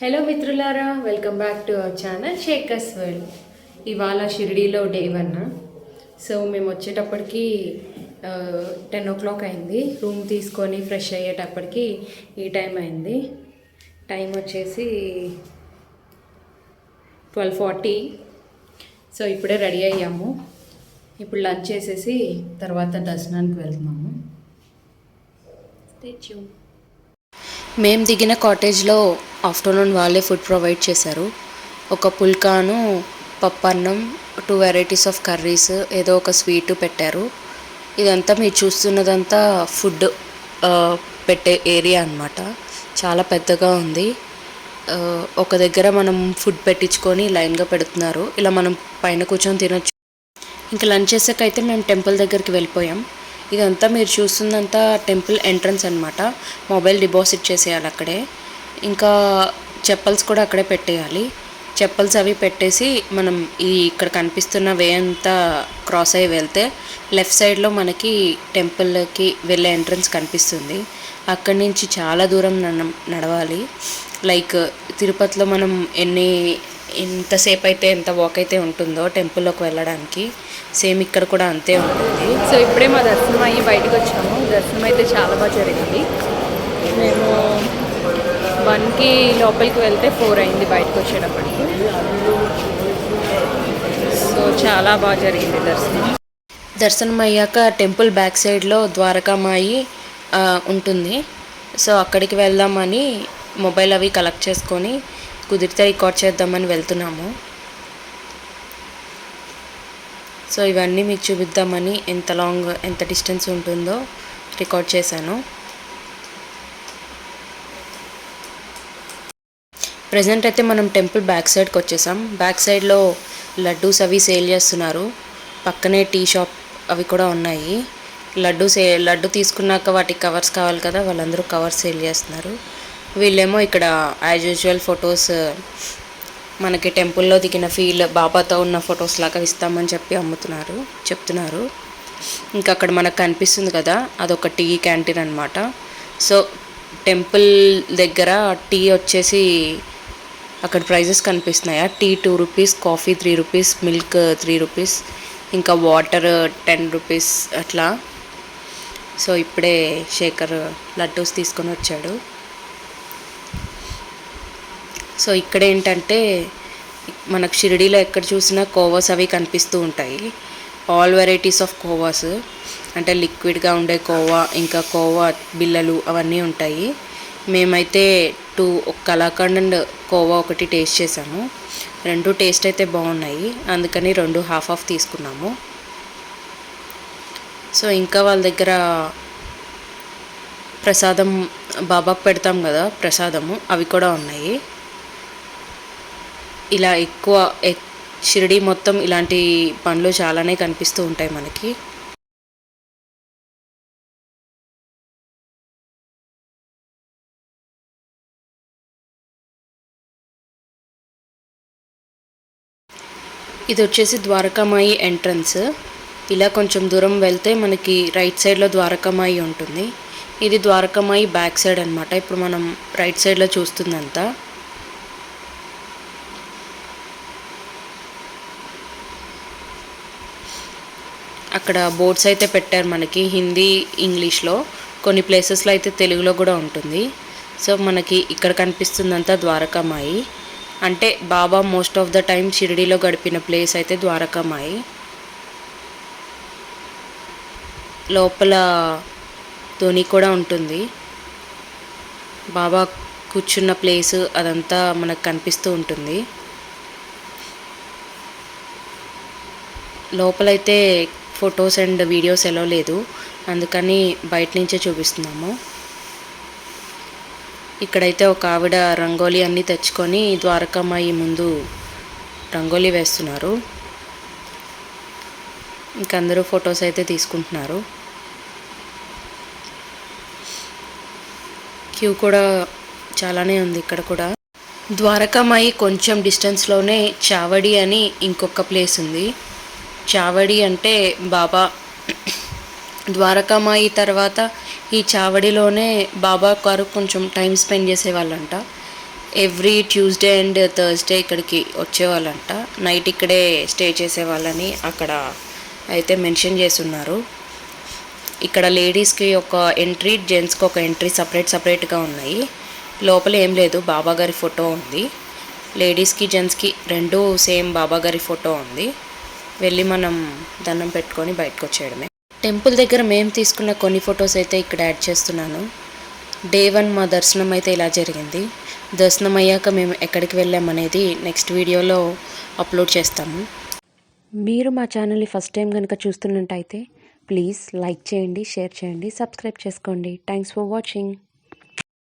Hello మిత్రులారా. Welcome back to our channel Shekar's world ఇవాళ షిరిడీలో డే వన్ సో మేము వచ్చేటప్పటికి టెన్ ఓ క్లాక్ అయింది. రూమ్ తీసుకొని ఫ్రెష్ అయ్యేటప్పటికి ఈ టైం అయింది. టైం వచ్చేసి ట్వెల్వ్ ఫార్టీ సో ఇప్పుడే రెడీ అయ్యాము. ఇప్పుడు లంచ్ చేసేసి తర్వాత దర్శనానికి వెళ్తున్నాము. తెచ్చు. మేము దిగిన కాటేజ్లో ఆఫ్టర్నూన్ వాళ్ళే ఫుడ్ ప్రొవైడ్ చేశారు. ఒక పుల్కాను పప్పన్నం టూ వెరైటీస్ ఆఫ్ కర్రీస్ ఏదో ఒక స్వీట్ పెట్టారు. ఇదంతా మీరు చూస్తున్నదంతా ఫుడ్ పెట్టే ఏరియా అన్నమాట. చాలా పెద్దగా ఉంది. ఒక దగ్గర మనం ఫుడ్ పెట్టించుకొని లైన్గా పెడుతున్నారు. ఇలా మనం పైన కూర్చొని తినొచ్చు. ఇంకా లంచ్ చేసాకైతే మేము టెంపుల్ దగ్గరికి వెళ్ళిపోయాం. ఇదంతా మీరు చూస్తుందంతా టెంపుల్ ఎంట్రన్స్ అన్నమాట. మొబైల్ డిపాజిట్ చేసేయాలి అక్కడే. ఇంకా చెప్పల్స్ కూడా అక్కడే పెట్టేయాలి. చెప్పల్స్ అవి పెట్టేసి మనం ఈ ఇక్కడ కనిపిస్తున్న వే అంతా క్రాస్ అయ్యి వెళ్తే లెఫ్ట్ సైడ్లో మనకి టెంపుల్కి వెళ్ళే ఎంట్రన్స్ కనిపిస్తుంది. అక్కడి నుంచి చాలా దూరం నడవాలి. లైక్ తిరుపతిలో మనం ఎన్ని ఎంతసేపు అయితే ఎంత వాక్ అయితే ఉంటుందో టెంపుల్లోకి వెళ్ళడానికి సేమ్ ఇక్కడ కూడా అంతే ఉంటుంది. సో ఇప్పుడే మా దర్శనం అయ్యి బయటకు వచ్చాము. దర్శనం అయితే చాలా బాగా జరిగింది. మేము వన్కి లోపలికి వెళ్తే ఫోర్ అయింది బయటకు వచ్చేటప్పటికి. సో చాలా బాగా జరిగింది దర్శనం. దర్శనం అయ్యాక టెంపుల్ బ్యాక్ సైడ్లో ద్వారకామాయి ఉంటుంది. సో అక్కడికి వెళ్దామని మొబైల్ అవి కలెక్ట్ చేసుకొని కుదిరితే రికార్డ్ చేద్దామని వెళ్తున్నాము. సో ఇవన్నీ మీకు చూపిద్దామని ఎంత లాంగ్ ఎంత డిస్టెన్స్ ఉంటుందో రికార్డ్ చేశాను. ప్రజెంట్ అయితే మనం టెంపుల్ బ్యాక్ సైడ్కి వచ్చేసాం. బ్యాక్ సైడ్లో లడ్డూస్ అవి సేల్ చేస్తున్నారు. పక్కనే టీ షాప్ అవి కూడా ఉన్నాయి. లడ్డు సే లడ్డు తీసుకున్నాక వాటికి కవర్స్ కావాలి కదా వాళ్ళందరూ కవర్స్ సేల్ చేస్తున్నారు. వీళ్ళేమో ఇక్కడ యాజ్ యూజువల్ ఫొటోస్ మనకి టెంపుల్లో దిగిన ఫీల్ బాబాతో ఉన్న ఫొటోస్ లాగా ఇస్తామని చెప్పి అమ్ముతున్నారు చెప్తున్నారు. ఇంకా అక్కడ మనకు కనిపిస్తుంది కదా అదొక టీ క్యాంటీన్ అనమాట సో టెంపుల్ దగ్గర టీ వచ్చేసి అక్కడ ప్రైజెస్ కనిపిస్తున్నాయా? Tea two rupees coffee three rupees milk three rupees ఇంకా వాటర్ టెన్ రూపీస్ అట్లా. సో ఇప్పుడే శేఖర్ లడ్డూస్ తీసుకొని వచ్చాడు. సో ఇక్కడ ఏంటంటే మనకు షిరిడీలో ఎక్కడ చూసినా కోవాస్ అవి కనిపిస్తూ ఉంటాయి. All varieties of kovas. అంటే లిక్విడ్గా ఉండే కోవా ఇంకా కోవా బిల్లలు అవన్నీ ఉంటాయి. మేమైతే టూ ఒక అండ్ కోవా ఒకటి టేస్ట్ చేసాము రెండు టేస్ట్ అయితే బాగున్నాయి. అందుకని రెండు హాఫ్ ఆఫ్ తీసుకున్నాము. సో ఇంకా వాళ్ళ దగ్గర ప్రసాదం బాబాకు పెడతాం కదా ప్రసాదము అవి కూడా ఉన్నాయి. ఇలా ఎక్కువ ఎక్- షిరిడి మొత్తం ఇలాంటి పండ్లు చాలానే కనిపిస్తూ ఉంటాయి మనకి. ఇది వచ్చేసి ద్వారకామాయి ఎంట్రన్స్. ఇలా కొంచెం దూరం వెళ్తే మనకి రైట్ సైడ్లో ద్వారకామాయి ఉంటుంది. ఇది ద్వారకామాయి బ్యాక్ సైడ్ అన్నమాట. ఇప్పుడు మనం రైట్ సైడ్లో చూస్తుందంతా అక్కడ బోర్డ్స్ అయితే పెట్టారు మనకి హిందీ ఇంగ్లీష్లో. కొన్ని ప్లేసెస్లో అయితే తెలుగులో కూడా ఉంటుంది. సో మనకి ఇక్కడ కనిపిస్తుందంతా ద్వారకామాయి. అంటే Baba most of the time షిరిడీలో గడిపిన ప్లేస్ అయితే ద్వారకామాయి. లోపల ధోని కూడా ఉంటుంది. బాబా కూర్చున్న ప్లేస్ అదంతా మనకు కనిపిస్తూ ఉంటుంది. లోపలైతే ఫొటోస్ అండ్ వీడియోస్ ఎలా లేదు. అందుకని బయట నుంచే చూపిస్తున్నాము. ఇక్కడైతే ఒక ఆవిడ రంగోలీ అన్నీ తెచ్చుకొని ద్వారకామాయి ముందు రంగోలీ వేస్తున్నారు. ఇంక అందరూ ఫొటోస్ అయితే తీసుకుంటున్నారు. క్యూ కూడా చాలానే ఉంది ఇక్కడ కూడా. ద్వారకామాయి కొంచెం డిస్టెన్స్లోనే చావడి అని ఇంకొక ప్లేస్ ఉంది. చావడి అంటే బాబా. ద్వారకామాయి తర్వాత ఈ చావడిలోనే బాబా గారు కొంచెం టైం స్పెండ్ చేసేవాళ్ళంట. ఎవ్రీ ట్యూస్డే అండ్ థర్స్డే ఇక్కడికి వచ్చేవాళ్ళంట. నైట్ ఇక్కడే స్టే చేసేవాళ్ళని అక్కడ అయితే మెన్షన్ చేసి ఉన్నారు ఇక్కడ లేడీస్కి ఒక ఎంట్రీ జెంట్స్కి ఒక ఎంట్రీ సపరేట్ సపరేట్గా ఉన్నాయి. లోపల ఏం లేదు బాబా గారి ఫోటో ఉంది. లేడీస్కి జెంట్స్కి రెండు సేమ్ బాబాగారి ఫోటో ఉంది. వెళ్ళి మనం దండం పెట్టుకొని బయటకు వచ్చేయడమే టెంపుల్ దగ్గర మేము తీసుకున్న కొన్ని ఫొటోస్ అయితే ఇక్కడ యాడ్ చేస్తున్నాను. డే వన్ మా దర్శనం అయితే ఇలా జరిగింది. దర్శనం అయ్యాక మేము ఎక్కడికి వెళ్ళామనేది నెక్స్ట్ వీడియోలో అప్లోడ్ చేస్తాము. మీరు మా ఛానల్ని ఫస్ట్ టైం కనుక చూస్తున్నట్టయితే ప్లీజ్ లైక్ చేయండి షేర్ చేయండి సబ్స్క్రైబ్ చేసుకోండి. Thanks for watching.